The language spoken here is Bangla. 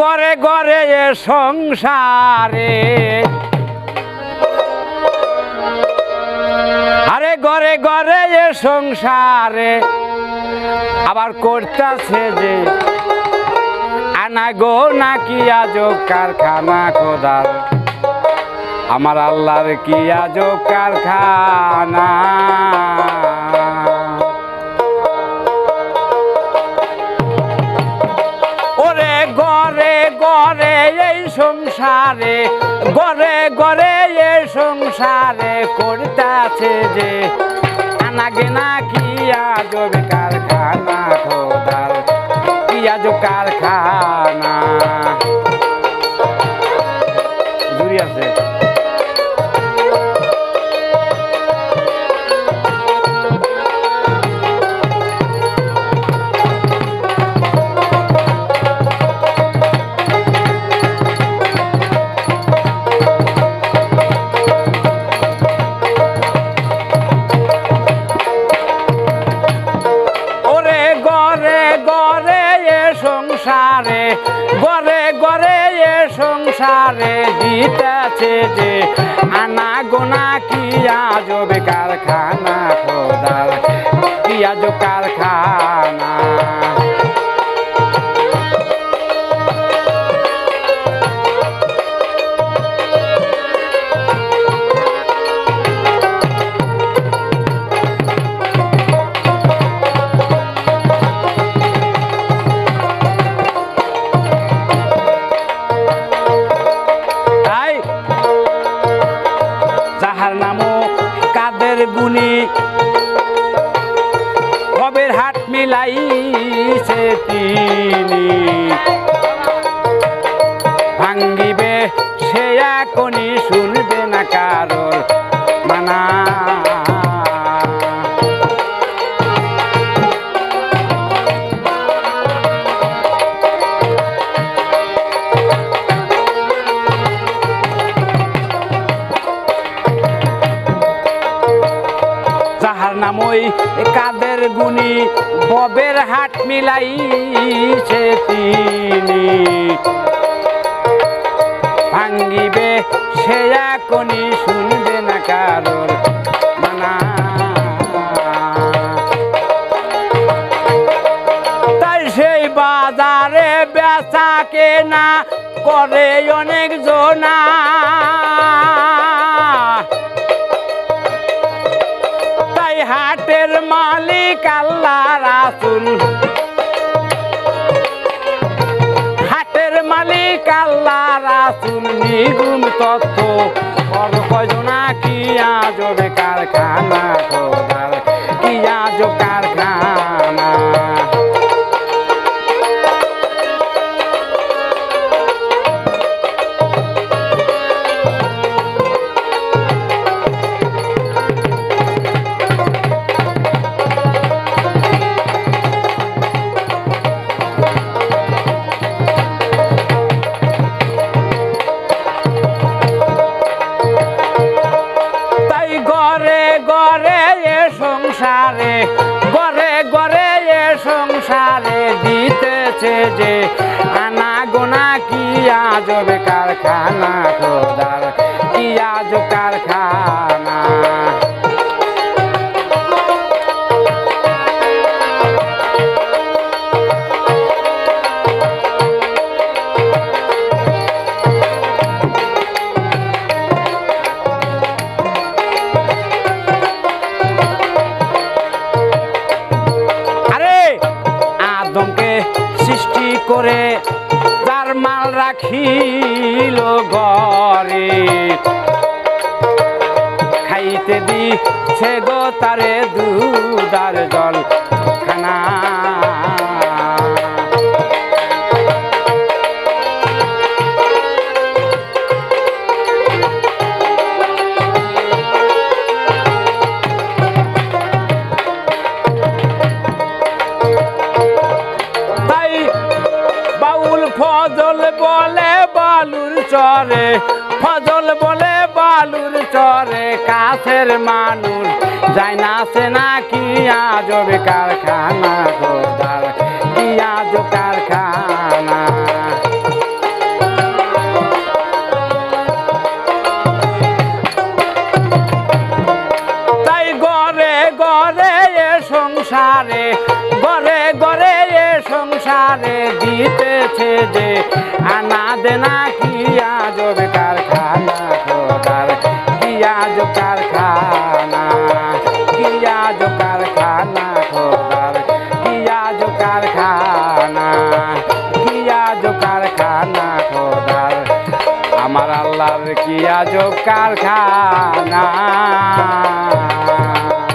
গড়ে গড়ে সংসারে। আরে গড়ে গড়ে এ সংসারে। আবার করতেছে যে, আনা গো নাকি আজো কারখানা খোদার? আমার আল্লাহর কি আজো কারখানা? এই সংসারে, গড়ে গড়ে এ সংসারে করতেছে যে আনাগে না কি আজব কারখানা খোদার, কি আজব কারখানা? আছে। সংসারে, গড়ে গড়ে এ সংসারে দিতেছে যে আনা গোনা কি আজব কারখানা খোদার? কি আজব গুণী কবের হাট মিলাইছে তিনি। ভাঙ্গিবে সে এখনই শুনবে না কারোর মানা। ওই কাদের গুনি ববের হাট মিলাইছে তিনি। ভাঙ্গিবে সে এখনই শুনবে না কারোর মানা। তাই সেই বাজারে বেচা কেনা করে অনেক জনা। নিগুণ তথ্য কর কজনা কি আজব কারখানা? দিতেছে যে আনা গোনা কি আজব কারখানা খোদার? কি আজব কারখানা? আদমকে সৃষ্টি করে তার মাল রাখিল ঘরে। খাইতে দিচ্ছে গো তারে দুদার জল। ফজল বলে বালুর চরে, ফজল বলে বালুর চরে, কাছের মানুষ যাই না, সে নাকি আজ কারখানা গোদার কি আজ কারখানা। তাই সংসারে সংসারে দিতেছে যে, আনা দেনা কি আজব কারখানা খোদার, কি আজব কারখানা, কি আজব কারখানা খোদার, কি আজব কারখানা, কি আজব কারখানা খোদার। আমার আল্লাহর কি আজব কারখানা?